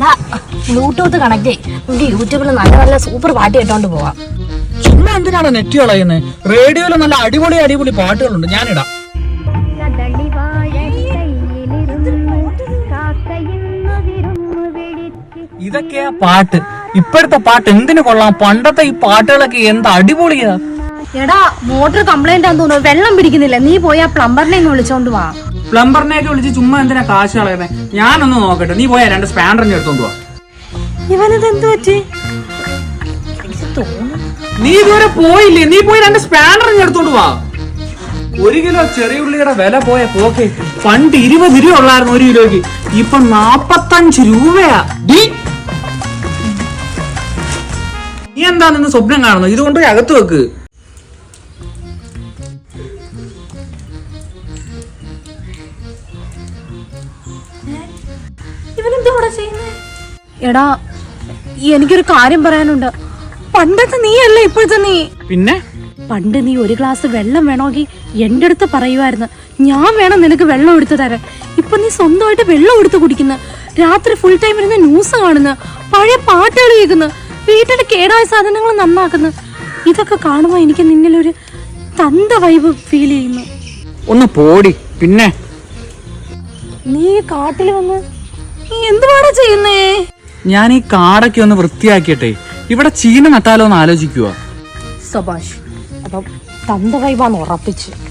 എടാ Bluetooth connect നമുക്ക് യൂട്യൂബിൽ നല്ല നല്ല സൂപ്പർ പാട്ട് കേട്ടോണ്ട് പോവാം. ചുമ്മാ എന്തിനാണ് നെറ്റ് കളയുന്നത് റേഡിയോയിൽ നല്ല അടിപൊളി അടിപൊളി പാട്ടുകളുണ്ട്. ഞാനിടാം. ഇതൊക്കെയാ പാട്ട്. ഇപ്പോഴത്തെ പാട്ട് എന്തിനു കൊള്ളാം? പണ്ടത്തെ ഈ പാട്ടുകളൊക്കെ എന്ത് അടിപൊളിയാ. എടാ മോട്ടർ കംപ്ലൈന്റ് ആണെന്ന് തോന്നുന്നു. വെള്ളം പിടിക്കുന്നില്ല. നീ പോയി ആ പ്ലംബറിനെ വിളിച്ചോണ്ട് വാ. പ്ലംബറിനെയൊക്കെ വിളിച്ച് ചുമ്മാ എന്തിനാ കാശ് കളയുന്നത് ഞാനൊന്ന് നോക്കട്ടെ. നീ പോയാ രണ്ട് സ്പാൻഡറിന് എടുത്തോണ്ട് പോവാ പറ്റി? നീ ഇതുവരെ പോയില്ലേ? നീ പോയി രണ്ട് സ്പാനറിങ് എടുത്തോണ്ട് വാ. ഒരു കിലോ ചെറിയ ഉള്ളിയുടെ വില പോയ പോക്കെ പണ്ട് ഇരുപത് രൂപ ഉള്ളായിരുന്നു ഒരു കിലോക്ക് ഇപ്പൊ നാപ്പത്തഞ്ച് രൂപയാ. നീ എന്താ നിന്ന് സ്വപ്നം കാണുന്നത്? ഇതുകൊണ്ട് അകത്ത് വെക്ക്. എടാ എനിക്കൊരു കാര്യം പറയാനുണ്ട്. പണ്ടത്തെ നീയല്ല ഇപ്പോഴത്തെ നീ? പിന്നെ? പണ്ട് നീ ഒരു ഗ്ലാസ് വെള്ളം വേണമെങ്കിൽ എന്റെ അടുത്ത് പറയുമായിരുന്നു ഞാൻ വേണം നിനക്ക് വെള്ളം എടുത്തു തരാൻ. ഇപ്പൊ നീ സ്വന്തമായിട്ട് വെള്ളം എടുത്ത് കുടിക്കുന്നു. രാത്രി ഫുൾ ടൈം ഇരുന്ന് ന്യൂസ് കാണുന്നു. പഴയ പാട്ടുകൾ കേൾക്കുന്നു. വീട്ടിലെ കേടായ സാധനങ്ങൾ നന്നാക്കുന്നു. ഇതൊക്കെ കാണുമ്പോൾ എനിക്ക് നിന്നിലൊരു തന്ത വൈബ് ഫീൽ ചെയ്യുന്നു. ഒന്ന് പോടി പിന്നെ. നീ കാട്ടിൽ വന്ന് എന്തുവാടാ ചെയ്യുന്നേ? ഞാൻ ഈ കാടൊക്കെ ഒന്ന് വൃത്തിയാക്കിയട്ടെ. ഇവിടെ ചീന നട്ടാലോ എന്ന് ആലോചിക്കുക സബാഷ് അപ്പം തന്ത കൈവാന്ന് ഉറപ്പിച്ച്.